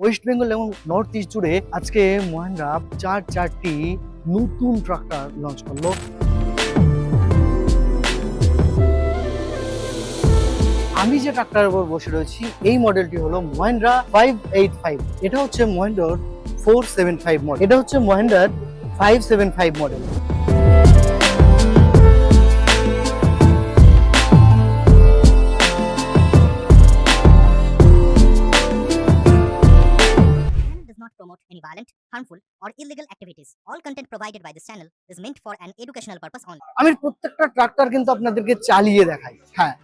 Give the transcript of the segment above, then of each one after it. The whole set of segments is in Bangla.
ওয়েস্ট বেঙ্গল এবং নর্থ ইস্ট জুড়ে আজকে মহেন্দ্রা চার চারটি নতুন ট্রাক্টর লঞ্চ করল। আমি যে ট্রাক্টরের উপর বসে রয়েছি, এই মডেলটি হলো মহেন্দ্রা ফাইভ এইট ফাইভ এটা হচ্ছে মহেন্দ্রার ফোর সেভেন ফাইভ মডেল এটা হচ্ছে মহেন্দ্রার five seven five model promote any violent, harmful, or illegal activities. All content provided by this channel is meant for an educational purpose only. আমি প্রত্যেকটা ট্রাক্টর কিন্তু আপনাদেরকে চালিয়ে দেখাই। হ্যাঁ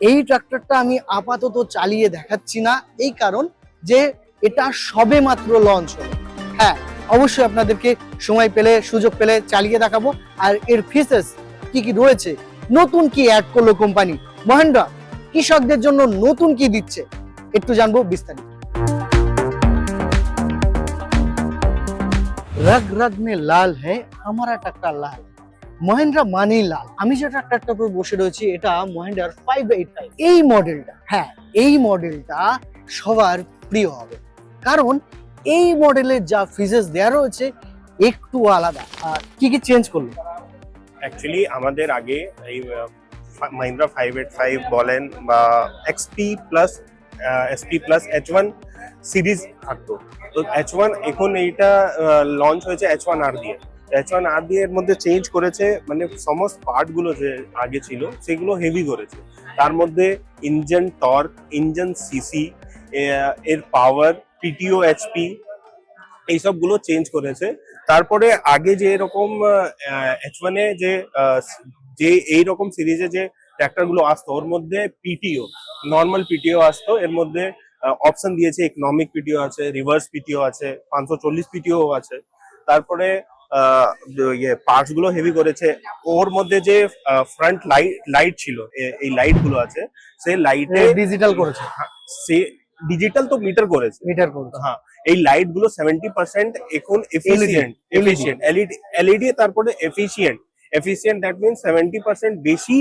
এই ট্রাক্টরটা আমি আপাতত চালিয়ে দেখাচ্ছি না এই কারণ যে এটা সবে মাত্র লঞ্চ হলো। হ্যাঁ অবশ্যই আপনাদেরকে সময় পেলে সুযোগ পেলে চালিয়ে দেখাবো। আর এর ফিচার্স কি কি রয়েছে? নতুন কি অ্যাড করল কোম্পানি মহেন্দ্রা কৃষকদের জন্য নতুন কি দিচ্ছে? একটু জানব বিস্তারিত। রগ রগ মে লাল হে আমার ট্রাক্টর লাল মহেন্দ্রা মানেই লাল আমি যে ট্রাক্টরটার উপর বসে রয়েছি এটা মহেন্দ্রার ফাইভ এইট ফাইভ এই মডেলটা হ্যাঁ এই মডেলটা সবার প্রিয় হবে কারণ এই মডেলের যা ফিচার্স দেওয়া রয়েছে একটু আলাদা আর কি কি চেঞ্জ করল অ্যাকচুয়ালি আমাদের আগে এই মাহিন্দ্রা ফাইভ এইট ফাইভ বলেন বা XP plus SP plus H one series থাকতো। তো এইচ ওয়ান এখন এইটা লঞ্চ হয়েছে এইচ ওয়ান আর দিয়ে এইচ ওয়ান আর দিয়ে এর মধ্যে চেঞ্জ করেছে মানে সমস্ত পার্টগুলো যে আগে ছিল, সেগুলো হেভি করেছে। তার মধ্যে ইঞ্জিন টর্ক ইঞ্জিন সিসি এর পাওয়ার পিটিও এইচপি এইসবগুলো চেঞ্জ করেছে। তারপরে আগে যে এরকম এইচ ওয়ানে যে যে এই রকম সিরিজে যে ট্র্যাক্টরগুলো আসতো, ওর মধ্যে পিটিও নর্মাল পিটিও আসতো এর মধ্যে অপশন দিয়েছে ইকোনমিক পিটিও আছে রিভার্স পিটিও আছে পাঁচশো চল্লিশ পিটিও আছে। তারপরে ইয়ে পার্টসগুলো হেভি করেছে। ওর মধ্যে যে ফ্রন্ট লাইট লাইট ছিল এই লাইটগুলো আছে সেই লাইটে ডিজিটাল করেছে। সে ডিজিটাল তো মিটার করেছে। মিটার করেছে। হ্যাঁ এই লাইটগুলো সেভেন্টি পার্সেন্ট এখন এফিসিয়েন্ট এফিসিয়েন্ট এলইডি এলইডি তারপরে efficient efficient that means seventy percent বেশি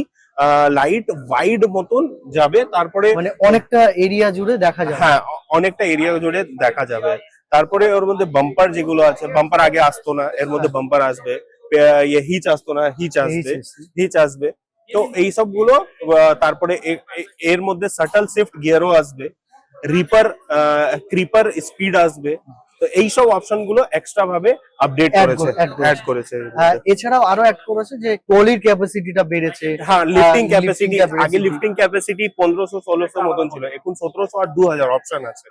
লাইট ওয়াইড মতন যাবে। তারপরে মানে অনেকটা এরিয়া জুড়ে দেখা যায় হ্যাঁ অনেকটা এরিয়া জুড়ে দেখা যাবে। তারপরে ওর মধ্যে বাম্পার যেগুলো আছে বাম্পার আগে আসতো না এর মধ্যে বাম্পার আসবে। পে- ইয়ে হিচ আসতো না হিচ আসবে। হিচ আসবে। তো এই সবগুলো তারপরে এর মধ্যে সাটল শিফট গিয়ারও আসবে। রিপার ক্রিপার স্পিড আসবে। তো এই সব অপশনগুলো এক্সট্রা ভাবে আপডেট করেছে। অ্যাড করেছে। হ্যাঁ। এছাড়াও আরও অ্যাড করেছে যে ট্রলির ক্যাপাসিটিটা বেড়েছে। হ্যাঁ লিফটিং ক্যাপাসিটি। আগে লিফটিং ক্যাপাসিটি পনেরোশো ষোলোশো মতন ছিল। এখন সতেরোশো আর দু হাজার অপশন আছে।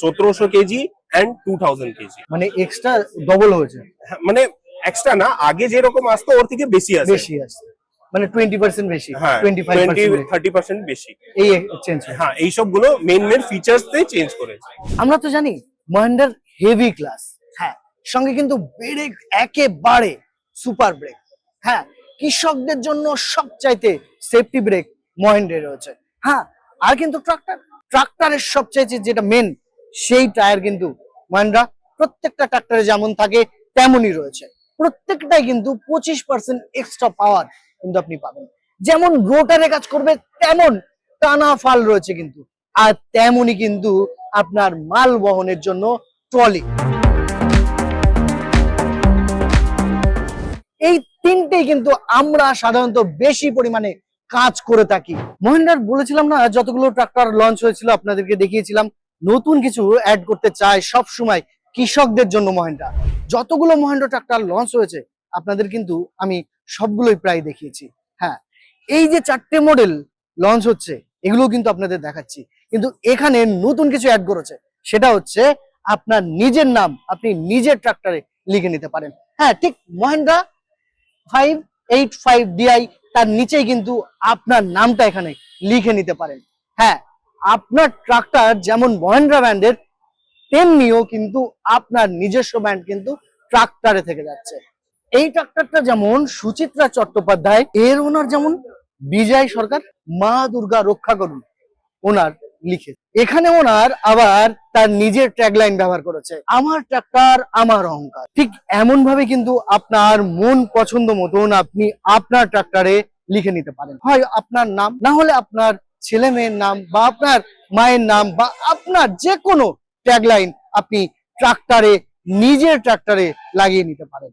সতেরোশো KG and two thousand KG. মানে এক্সট্রা ডবল হয়েছে। মানে এক্সট্রা না আগে যেরকম আসতো ওর থেকে বেশি আছে। বেশি আসছে। মানে টোয়েন্টি পার্সেন্ট বেশি হ্যাঁ twenty five twenty thirty percent বেশি। এই চেঞ্জ হ্যাঁ এইসবগুলো মেন মেন ফিচার্স তে চেঞ্জ করেছে। আমরা তো জানি মহেন্দ্রার হেভি ক্লাস হ্যাঁ সঙ্গে কিন্তু ব্রেক একেবারে সুপার ব্রেক হ্যাঁ কৃষকদের জন্য সবচাইতে সেফটি ব্রেক মহেন্দ্রের রয়েছে হ্যাঁ আর কিন্তু ট্রাক্টর ট্রাক্টরের সবচাইতে যেটা মেন সেই টায়ার কিন্তু মহেন্দ্রা, প্রত্যেকটা ট্রাক্টরে যেমন থাকে তেমনই রয়েছে, প্রত্যেকটাই কিন্তু পঁচিশ পার্সেন্ট এক্সট্রা পাওয়ার কিন্তু আপনি পাবেন, যেমন রোটারে কাজ করবে তেমন টানা ফাল রয়েছে কিন্তু, আর তেমনই কিন্তু আপনার মাল বহনের জন্য ট্রলি। এই তিনটেই কিন্তু আমরা সাধারণত বেশি পরিমাণে কাজ করে থাকি। মহেন্দ্রার বলেছিলাম না, যতগুলো ট্রাক্টর লঞ্চ হয়েছিল, আপনাদেরকে দেখিয়েছিলাম। নতুন কিছু অ্যাড করতে চায় সব সময় কৃষকদের জন্য মহেন্দ্রা। যতগুলো মহেন্দ্র ট্রাক্টর লঞ্চ হয়েছে, আপনাদের কিন্তু আমি সবগুলোই প্রায় দেখিয়েছি। হ্যাঁ এই যে চারটে মডেল লঞ্চ হচ্ছে এগুলো কিন্তু আপনাদের দেখাচ্ছি। কিন্তু এখানে নতুন কিছু অ্যাড করেছে, সেটা হচ্ছে আপনার নিজের নাম আপনি নিজের ট্রাক্টরে লিখে নিতে পারেন। হ্যাঁ ঠিক Mahindra five eight five DI তার নিচেই কিন্তু আপনার নামটা এখানে লিখে নিতে পারেন। হ্যাঁ আপনার ট্রাক্টর যেমন মহেন্দ্রা ব্র্যান্ডের তেমনিও কিন্তু আপনার নিজস্ব ব্র্যান্ড কিন্তু ট্রাক্টরে থেকে যাচ্ছে। এই ট্রাক্টরটা যেমন সুচিত্রা চট্টোপাধ্যায়, এর ওনার যেমন বিজয় সরকার, মা দুর্গা রক্ষা করুন। ওনার লিখে। এখানে ওনার আবার তার নিজের ট্যাগলাইন ব্যবহার করেছে, আমার ট্রাক্টর, আমার অহংকার। ঠিক এমন ভাবে কিন্তু আপনার মন পছন্দ মতন আপনি আপনার ট্রাক্টরে লিখে নিতে পারেন। হয় আপনার নাম, না হলে আপনার ছেলে মেয়ের নাম বা আপনার মায়ের নাম বা আপনার যে কোনো ট্যাগলাইন আপনি ট্রাক্টরে, নিজের ট্রাক্টরে লাগিয়ে নিতে পারেন।